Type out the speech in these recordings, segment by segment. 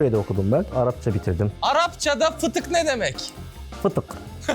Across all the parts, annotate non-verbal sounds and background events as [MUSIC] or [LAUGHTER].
Türkçe'de okudum ben. Arapça bitirdim. Arapçada fıtık ne demek? Fıtık. [LAUGHS]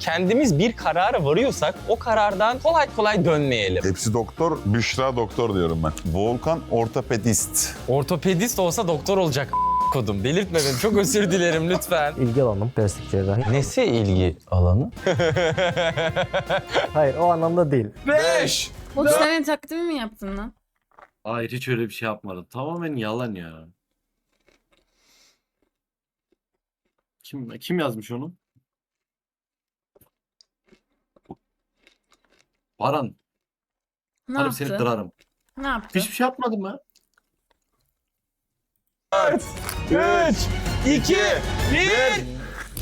Kendimiz bir karara varıyorsak o karardan kolay kolay dönmeyelim. Hepsi doktor, Büşra doktor diyorum ben. Volkan ortopedist. Ortopedist olsa doktor olacak kodum. Delirtme beni. Çok özür dilerim lütfen. [LAUGHS] İlgi alanım plastik cerrahi. Nesi ilgi alanı? Hayır o anlamda değil. 5. Bu senin takdimi mi yaptın lan? Hayır hiç öyle bir şey yapmadım. Tamamen yalan ya. Kim kim yazmış onu? Baran, Ne yaptı? seni kırarım. Ne yaptı? Hiçbir şey yapmadım ya. 3, 2, 1.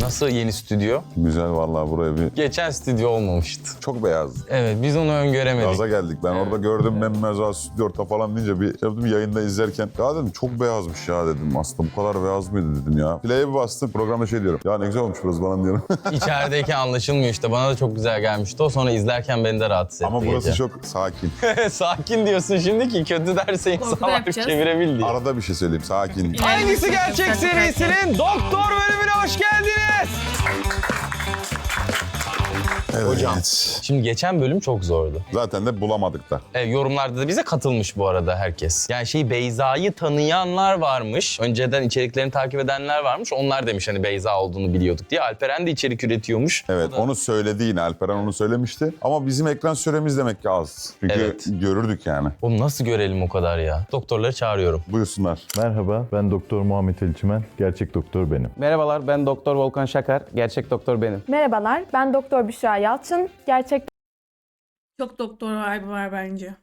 Nasıl yeni stüdyo? Güzel vallahi buraya bir... Geçen stüdyo olmamıştı. Çok beyaz. Evet biz onu öngöremedik. Gaza geldik. Ben orada gördüm Memmeza Stüdyo orta falan deyince bir yaptım yayında izlerken. Ya dedim çok beyazmış ya dedim aslında. Bu kadar beyaz mıydı dedim ya. Play'e bir bastım. Programda şey diyorum. Ya ne güzel olmuş burası falan diyorum. [LAUGHS] İçerideki anlaşılmıyor işte. Bana da çok güzel gelmişti o. Sonra izlerken beni de rahatsız etti. Ama burası gece. çok sakin. [LAUGHS] Sakin diyorsun şimdi ki kötü derse Korku insan da var yapacağız. çevirebildi. Arada bir şey söyleyeyim. Sakin. Hangisi gerçek serisinin doktor bölümüne hoş geldiniz. Yes! Evet. Hocam. Şimdi geçen bölüm çok zordu. Zaten de bulamadık da. E, yorumlarda da bize katılmış bu arada herkes. Yani şey Beyza'yı tanıyanlar varmış. Önceden içeriklerini takip edenler varmış. Onlar demiş hani Beyza olduğunu biliyorduk diye. Alperen de içerik üretiyormuş. Evet onu söyledi yine Alperen onu söylemişti. Ama bizim ekran süremiz demek ki az. Çünkü Evet. görürdük yani. Oğlum nasıl görelim o kadar ya? Doktorları çağırıyorum. Buyursunlar. Merhaba, ben Doktor Muhammed Elçimen. Gerçek doktor benim. Merhabalar ben Doktor Volkan Şakar. Gerçek doktor benim. Merhabalar, ben Doktor Büşra Yalçın. Gerçek Çok doktor vibe var bence.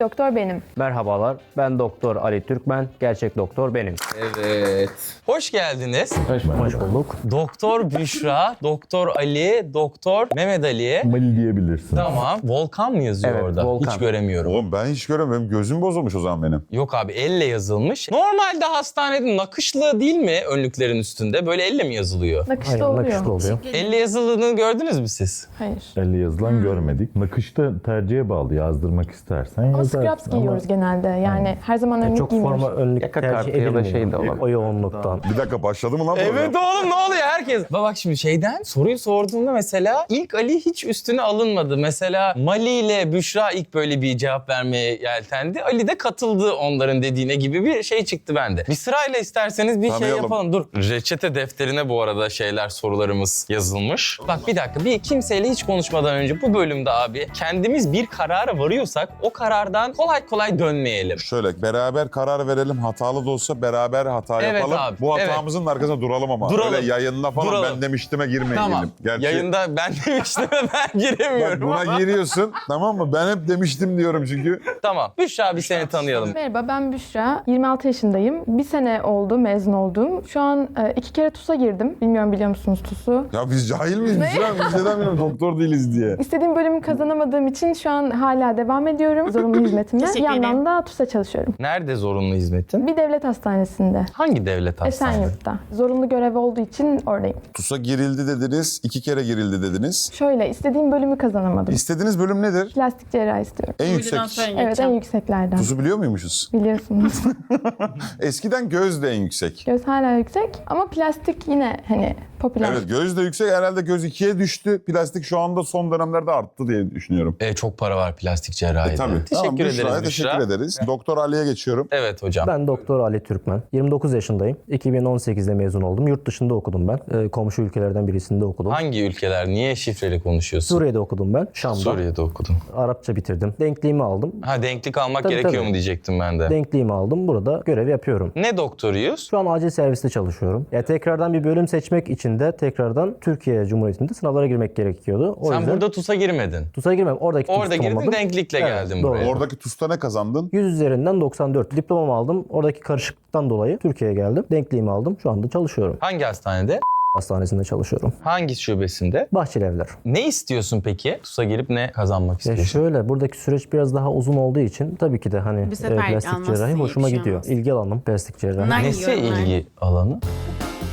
Doktor benim. Merhabalar ben Doktor Ali Türkmen. Gerçek doktor benim. Evet. Hoş geldiniz. Hoş bulduk. Doktor Büşra, Doktor Ali, Doktor Mehmet Ali. Mali diyebilirsin. Tamam. Volkan mı yazıyor Evet, orada? Volkan. Hiç göremiyorum. Oğlum ben hiç göremiyorum. Gözüm bozulmuş o zaman benim. Yok abi elle yazılmış. Normalde hastanede nakışlı değil mi önlüklerin üstünde? Böyle elle mi yazılıyor? Nakışta Hayır oluyor. nakışlı oluyor. Elle yazıldığını gördünüz mü siz? Hayır. Elle yazılan görmedik. Nakışta tercihe bağlı. Yazdırmak istersen Ama yazarsın. scraps giyiyoruz genelde. Yani her zaman önlük çok giymiyoruz. forma önlük Yaka tercih kartı ya da edilmiyor. şey de olabilir. O yoğunluktan. Bir dakika başladı mı lan bu? Evet oğlum ne oluyor herkes? Bak bak şimdi şeyden soruyu sorduğumda mesela ilk Ali hiç üstüne alınmadı. Mesela Mali ile Büşra ilk böyle bir cevap vermeye yeltendi. Ali de katıldı onların dediğine gibi bir şey çıktı bende. Bir sırayla isterseniz bir şey Tanıyalım. yapalım. Dur. Reçete defterine bu arada şeyler sorularımız yazılmış. Bak bir dakika bir kimseyle hiç konuşmadan önce bu bölümde abi kendimiz bir karara varıyorsak o karardan kolay kolay dönmeyelim. Şöyle beraber karar verelim. Hatalı da olsa beraber hata Evet yapalım. abi, Bu evet. hatamızın arkasında duralım ama. Duralım. Öyle yayınla falan Duralım. ben demiştime girmeyin. Tamam. dedim. Gerçi Yayında ben demiştim [LAUGHS] ben bak giremiyorum buna ama. giriyorsun tamam mı? Ben hep demiştim diyorum çünkü. Tamam. Büşra bir seni tanıyalım. Merhaba ben Büşra. 26 yaşındayım. Bir sene oldu mezun oldum. Şu an e, iki kere TUS'a girdim. Bilmiyorum biliyor musunuz TUS'u? Ya biz cahil miyiz? Ne? Biz, biz neden bilmiyorum doktor değiliz diye. İstediğim bölümü kazanamadığım için şu an hala devam ediyorum zorunlu [LAUGHS] hizmetimle. Bir Teşekkür ederim. yandan da TUS'a çalışıyorum. Nerede zorunlu hizmetin? Bir devlet hastanesinde. Hangi devlet hastanesi? Esenyurt'ta. Zorunlu görev olduğu için oradayım. TUS'a girildi dediniz. iki kere girildi dediniz. Şöyle istediğim bölümü kazanamadım. İstediğiniz bölüm nedir? Plastik cerrahi istiyorum. En yüksek. Evet en yükseklerden. TUS'u biliyor muymuşuz? Biliyorsunuz. [LAUGHS] Eskiden göz de en yüksek. Göz hala yüksek ama plastik yine hani popüler. Evet göz de yüksek. Herhalde göz ikiye düştü. Plastik şu anda son dönemlerde arttı diye düşünüyorum. E, çok para var plastik cerrahide. E, tabii. Teşekkür Tamam, ederiz Büşra. teşekkür ederiz. Doktor Ali'ye geçiyorum. Evet hocam. Ben Doktor Ali Türkmen. 29 yaşındayım. 2018'de mezun oldum. Yurt dışında okudum ben. Ee, komşu ülkelerden birisinde okudum. Hangi ülkeler? Niye şifreli konuşuyorsun? Suriye'de okudum ben. Şam'da. Suriye'de okudun. Arapça bitirdim. Denkliğimi aldım. Ha denklik almak Tabii, gerekiyor tabii. mu diyecektim ben de. Denkliğimi aldım. Burada görev yapıyorum. ne doktoruyuz? Şu an acil serviste çalışıyorum. Ya tekrardan bir bölüm seçmek için de tekrardan Türkiye Cumhuriyeti'nde sınavlara girmek gerekiyordu. O Sen yüzden burada TUS'a girmedin. TUS'a girmem. Oradaki TUS Orada girdin tamamladım. denklikle Evet, geldin doğru. buraya. Oradaki TUS'ta ne kazandın? 100 üzerinden 94. Diplomamı aldım. Oradaki karışıklıktan dolayı Türkiye'ye geldim. Denkliğimi aldım. Şu anda çalışıyorum. Hangi hastanede? Hastanesinde çalışıyorum. Hangi şubesinde? Bahçeli Evler. Ne istiyorsun peki? TUS'a girip ne kazanmak Ya istiyorsun? şöyle buradaki süreç biraz daha uzun olduğu için tabii ki de hani Bir e, plastik almazsın, cerrahi iyi hoşuma şey gidiyor. olmaz. İlgi alanım plastik cerrahi. Bunlar Nesi yiyorum ben. ilgi alanı?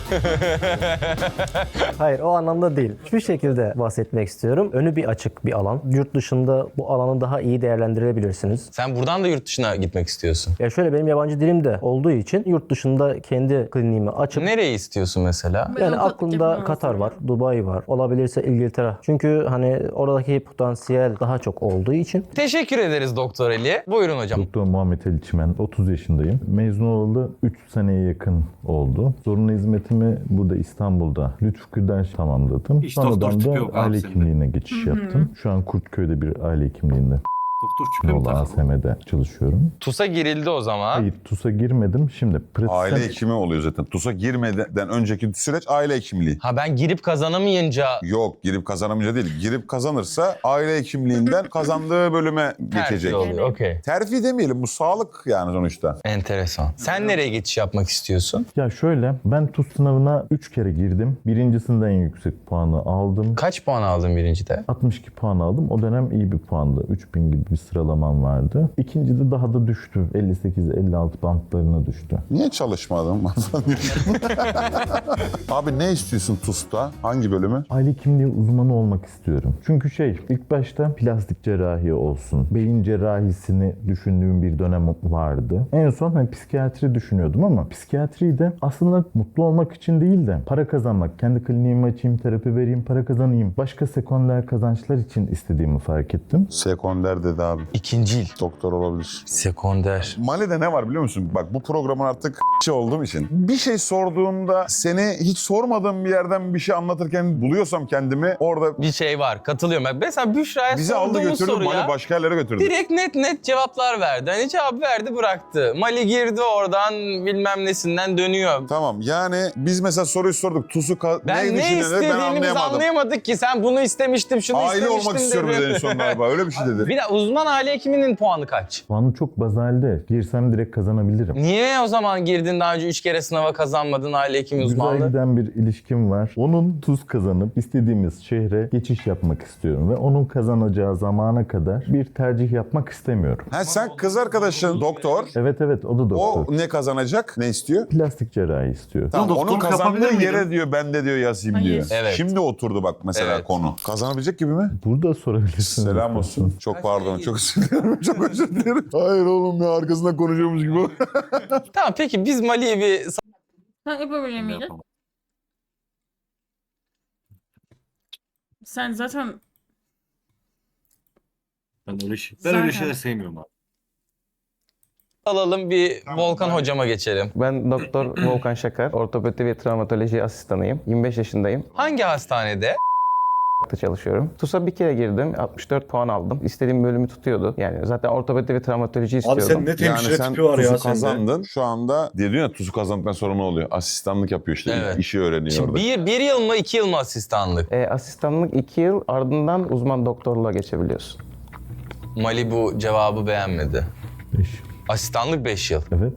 [LAUGHS] Hayır o anlamda değil. Şu şekilde bahsetmek istiyorum. Önü bir açık bir alan. Yurt dışında bu alanı daha iyi değerlendirebilirsiniz. Sen buradan da yurt dışına gitmek istiyorsun. Ya şöyle benim yabancı dilim de olduğu için yurt dışında kendi kliniğimi açıp Nereyi istiyorsun mesela? Yani aklımda Katar var, Dubai var, olabilirse İngiltere. Çünkü hani oradaki potansiyel daha çok olduğu için Teşekkür ederiz Doktor Ali. Buyurun hocam. Doktor Muhammed Ali Çimen, 30 yaşındayım. Mezun olalı 3 seneye yakın oldu. Zorunlu hizmetimi burada İstanbul'da Lütfü tamamladım. Sonradan da aile senin. hekimliğine geçiş yaptım. Şu an Kurtköy'de bir aile hekimliğinde, Doktor Nolu takıldı? ASM'de çalışıyorum. TUS'a girildi o zaman. Hayır, TUS'a girmedim. Şimdi pratisyen... Aile hekimi oluyor zaten. TUS'a girmeden önceki süreç aile hekimliği. Ha ben girip kazanamayınca Yok girip kazanamayınca değil. Girip kazanırsa aile hekimliğinden [LAUGHS] kazandığı bölüme terfi geçecek. oluyor. Okey. Terfi demeyelim bu sağlık yani sonuçta. Enteresan. Sen nereye geçiş yapmak istiyorsun? Ya şöyle, ben TUS sınavına 3 kere girdim. Birincisinden en yüksek puanı aldım. Kaç puan aldın birincide? 62 puan aldım. O dönem iyi bir puandı. 3000 gibi bir sıralamam vardı. İkincide daha da düştü. 58-56 bantlarına düştü. Niye çalışmadın? [LAUGHS] Abi ne istiyorsun TUS'ta? Hangi bölümü? Aile kimliği uzmanı olmak istiyorum. Çünkü şey ilk başta plastik cerrahi olsun, beyin cerrahisini düşündüğüm bir dönem vardı. En son hani psikiyatri düşünüyordum ama psikiyatriyi de aslında mutlu olmak için değil de para kazanmak, kendi kliniğimi açayım, terapi vereyim, para kazanayım. Başka sekonder kazançlar için istediğimi fark ettim. Sekonder dedi abi. İkincil. Doktor olabilir. Sekonder. Mali'de ne var biliyor musun? Bak bu programın artık şey [LAUGHS] olduğum için. Bir şey sorduğumda seni hiç sormadığım bir yerden bir şey anlatırken buluyorsam kendimi orada Bir şey var. Katılıyorum. Ben Mesela Büşra'ya bizi aldı sorduğumuz götürdü soruya Mali başka yerlere götürdü. direkt net net cevaplar verdi. Hani cevap verdi bıraktı. Mali girdi oradan bilmem nesinden dönüyor. Tamam yani biz mesela soruyu sorduk. Tusu ka- Ben ne ne düşünüyor dedi, ben istediğini biz anlayamadım. anlayamadık ki. Sen bunu istemiştim, şunu Aile istemiştim olmak istiyorum dedi. en son galiba öyle bir şey dedi. Bir de uzman aile hekiminin puanı kaç? Puanı çok bazalde. Girsem direkt kazanabilirim. Niye o zaman girdin daha önce 3 kere sınava kazanmadın aile hekimi Güzel uzmanlığı? giden bir ilişkim var. Onun tuz kazanıp istediğimiz şehre geçiş yapmak istiyorum ve onun kazanacağı zamana kadar bir tercih yapmak istemiyorum. Ha sen kız arkadaşın doktor. Evet evet o da doktor. O ne kazanacak? Ne istiyor? Plastik cerrahi istiyor. Tamam, doktorluk onun kazandığı yapabilir yere miydim? diyor ben de diyor yazayım Hayır. diyor. Evet. Şimdi oturdu bak mesela Evet. konu. Kazanabilecek gibi mi? Burada sorabilirsiniz. Selam olsun. Çok pardon. Çok özür dilerim. Çok özür dilerim. Hayır oğlum ya arkasından konuşuyormuş gibi. [LAUGHS] Tamam peki biz Mali'ye bir Sen yapabilir miydin? Sen zaten Ben öyle şey. Ben öyle Zaten. şeyler sevmiyorum abi. alalım bir Volkan hocama geçelim. Ben Doktor Volkan Şakar, ortopedi ve travmatoloji asistanıyım. 25 yaşındayım. Hangi hastanede? Çalışıyorum. TUS'a bir kere girdim. 64 puan aldım. İstediğim bölümü tutuyordu. Yani zaten ortopedi ve travmatoloji Abi istiyordum. sen ne Yani hemşire sen tipi var ya sende. kazandın. Şu anda dedin ya tuzu kazandıktan sonra ne oluyor? Asistanlık yapıyor işte. Evet. İşi öğreniyor Şimdi orada. bir, bir yıl mı iki yıl mı asistanlık? E, asistanlık 2 yıl ardından uzman doktorluğa geçebiliyorsun. Mali bu cevabı beğenmedi. Beş. Asistanlık 5 yıl. Evet.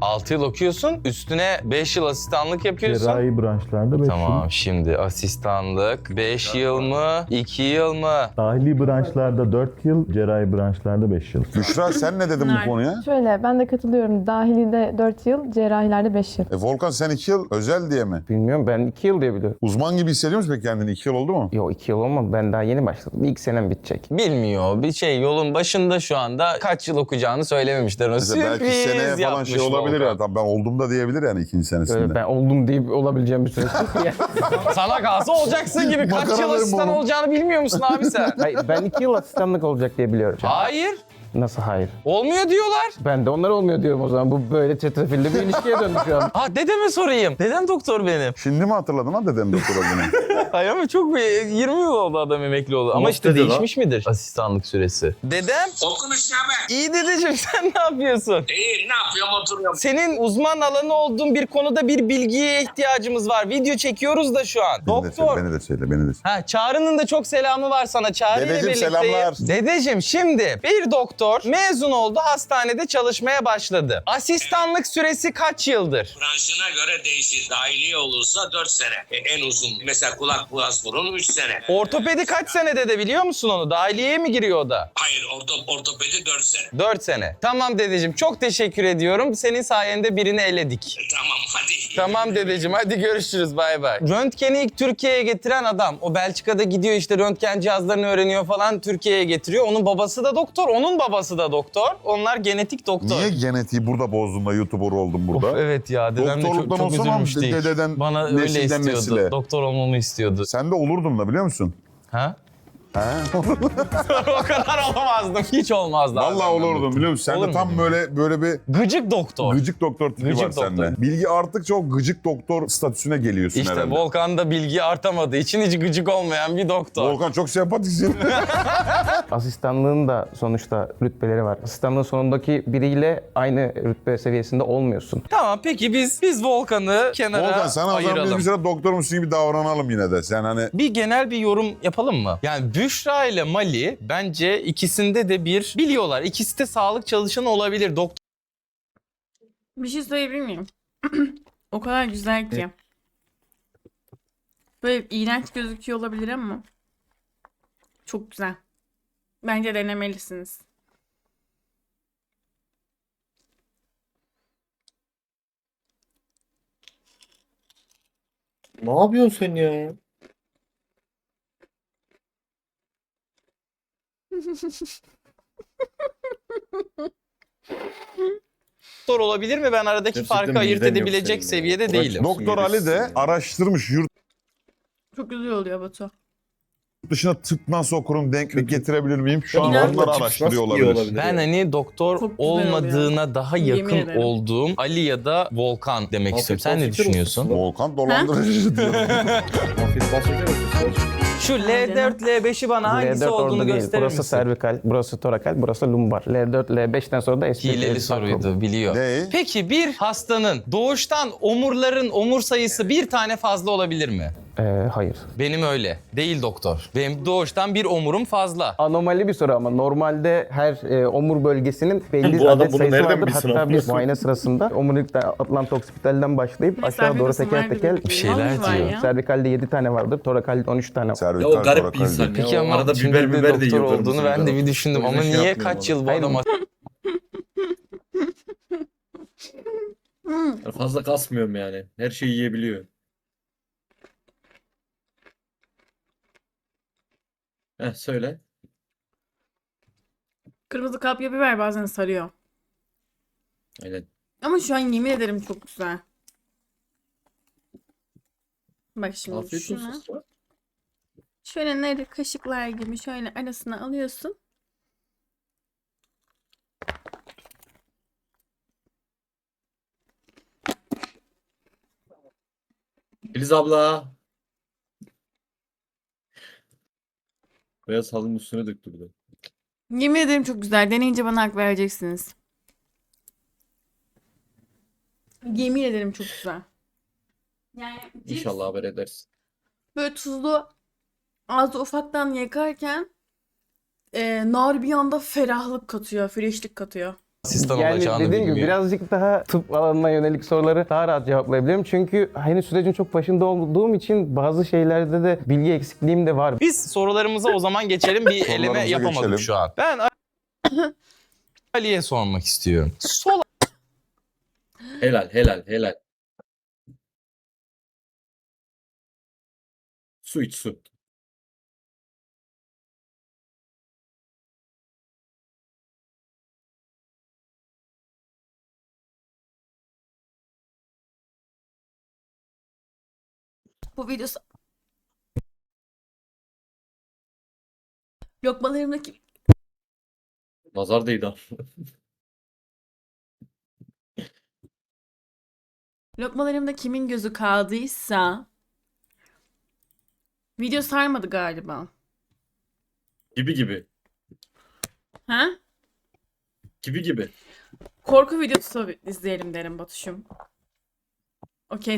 6 yıl okuyorsun, üstüne 5 yıl asistanlık yapıyorsun. Cerrahi branşlarda 5 Tamam yıl. şimdi asistanlık 5 yıl mı 2 yıl mı? Dahili branşlarda 4 yıl, cerrahi branşlarda 5 yıl. Büşra sen ne dedin bu konuya? Şöyle ben de katılıyorum. Dahilide 4 yıl, cerrahilerde 5 yıl. E Volkan sen iki yıl özel diye mi? Bilmiyorum ben 2 yıl diye biliyorum. Uzman gibi hissediyor musun peki kendini? İki yıl oldu mu? Yok 2 yıl olmadı. Ben daha yeni başladım. İlk senem bitecek. Bilmiyor. Bir şey yolun başında şu anda kaç yıl okuyacağını söylememişler. Mesela belki seneye falan şey olabilir Volkan. ya. Tamam ben oldum da diyebilir yani ikinci senesinde. Öyle ben oldum deyip olabileceğim bir süre. Yani- [LAUGHS] Sana kalsa olacaksın gibi. Kaç yıl Makaralarım asistan oğlum. olacağını bilmiyor musun abi sen? Hayır, ben 2 yıl asistanlık olacak diye biliyorum. Hayır. Nasıl hayır? Olmuyor diyorlar. Ben de onlar olmuyor diyorum o zaman. Bu böyle çetrefilli bir ilişkiye döndü şu an. Ah dedeme sorayım. Dedem doktor benim. Şimdi mi hatırladın ha dedem doktor olduğunu? [LAUGHS] Hayır ama çok bir 20 yıl oldu adam emekli oldu. Ama Nasıl işte dedi lan? değişmiş midir asistanlık süresi? Dedem Okumuş ne iyi dedeciğim [LAUGHS] sen ne yapıyorsun? İyi ne yapıyorum oturuyorum. Senin uzman alanı olduğun bir konuda bir bilgiye ihtiyacımız var. Video çekiyoruz da şu an. Beni de söyle, Doktor. beni de söyle, beni de söyle. Ha Çağrı'nın da çok selamı var sana. Çağrı ile Dedeciğim, selamlar. Dedeciğim şimdi bir doktor doktor mezun oldu, hastanede çalışmaya başladı. Asistanlık süresi kaç yıldır? Branşına göre değişir. Dahiliye olursa 4 sene. E, en uzun. Mesela kulak boğaz burun 3 sene. Ortopedi kaç senede de biliyor musun onu? Dahiliyeye mi giriyor o da? Hayır orto, ortopedi 4 sene. 4 sene. Tamam dedeciğim çok teşekkür ediyorum. Senin sayende birini eledik. E, tamam hadi. Tamam dedeciğim hadi görüşürüz bay bay. Röntgeni ilk Türkiye'ye getiren adam. O Belçika'da gidiyor işte röntgen cihazlarını öğreniyor falan Türkiye'ye getiriyor. Onun babası da doktor, onun babası da doktor. Onlar genetik doktor. Niye genetiği burada bozdun da YouTuber oldum burada? Of, evet ya dedem de çok, çok üzülmüştü. ilk. dededen Bana öyle istiyordu. nesile. Doktor olmamı istiyordu. Sen de olurdun da biliyor musun? Ha? [LAUGHS] O kadar olamazdım. Hiç olmazdı. abi Vallahi olurdun biliyor musun? Sen Olur de tam böyle böyle bir Gıcık doktor. gıcık doktor tipi Gıcık var sende. doktor. Bilgi arttıkça o gıcık doktor statüsüne geliyorsun İşte herhalde. Volkan'da bilgi artamadığı için hiç gıcık olmayan bir doktor. Volkan çok sempatiksin. [LAUGHS] Asistanlığın da sonuçta rütbeleri var. Asistanlığın sonundaki biriyle aynı rütbe seviyesinde olmuyorsun. Tamam peki biz biz Volkan'ı kenara Volkan sana o zaman ayıralım. biz bir süre doktormuşsun gibi davranalım yine de. Sen hani Bir genel bir yorum yapalım mı? Yani Büşra ile Mali bence ikisinde de bir biliyorlar. İkisi de sağlık çalışanı olabilir. Doktor Bir şey söyleyebilir miyim? [CLEARS THROAT] o kadar güzel ki. Böyle iğrenç gözüküyor olabilir ama çok güzel. Bence denemelisiniz. Ne yapıyorsun sen ya? Olabilir mi? Ben aradaki Gerçekten farkı ayırt midem yok senebilecek senin ya. seviyede değilim. Doktor Ali de araştırmış yurt Çok güzel oluyor Batu. Dışına tıp nasıl okurum denklik getirebilir miyim? Şu an İnan- onları araştırıyor olabilir. Ben hani doktor Çok güzel olmadığına daha Yemin yakın ederim. olduğum Ali ya da Volkan demek Afiyet istiyorum. Sen ne olsun, düşünüyorsun? Volkan dolandırıcı diyor. [LAUGHS] Afiyet bahsediyor Şu L4, L5'i bana hangisi L4 olduğunu orada değil. gösterir Burası misin? servikal, burası torakal, burası lumbar. L4, L5'ten sonra da eski Hileli soruydu biliyor. Ne? Peki bir hastanın doğuştan omurların omur sayısı bir tane fazla olabilir mi? Ee, hayır. Benim öyle. Değil doktor. Benim doğuştan bir omurum fazla. Anomali bir soru ama normalde her e, omur bölgesinin belli Bu adam adet bunu sayısı nereden vardır. bilsin Hatta bir koyayım? muayene sırasında omurilikten Atlant Hospital'den başlayıp aşağı doğru arkadaşlar, teker var teker bir- Bir şeyler var diyor. ya. Servikalde 7 tane vardır, torakalde 13 tane var. Servikal, Ya o garip bir torakal insan ya. Peki ama arada şimdi biber de biber de doktor yiyor olduğunu ben de bir düşündüm. Ama şey niye kaç yıl bu adam Yani Fazla kasmıyorum yani. Her şeyi yiyebiliyor. Heh söyle. Kırmızı kapya biber bazen sarıyor. Aynen. Ama şu an yemin ederim çok güzel. Bak şimdi Afiyet olsun. Şöyle nerede kaşıklar gibi şöyle arasına alıyorsun. Filiz abla. Beyaz halının üstüne döktürdü. Yemin ederim çok güzel. Deneyince bana hak vereceksiniz. Yemin ederim çok güzel. Yani cips İnşallah haber edersin. böyle tuzlu ağzı ufaktan yakarken e, nar bir anda ferahlık katıyor, freshlik katıyor. Asistan Yani olacağını dediğim gibi bilmiyor. birazcık daha tıp alanına yönelik soruları daha rahat cevaplayabilirim. Çünkü henüz sürecin çok başında olduğum için bazı şeylerde de bilgi eksikliğim de var. Biz sorularımıza o zaman geçelim. Bir eleme Sorularımıza yapamadık geçelim. şu an. Ben [LAUGHS] Ali'ye sormak istiyorum. Sol Helal helal helal. Su iç su. Bu videosu... Lokmalarımdaki... Nazar değdi. Lokmalarımda kimin gözü kaldıysa... Video sarmadı galiba. Gibi gibi. Ha? Gibi gibi. Korku videosu izleyelim derim Batuş'um. Okey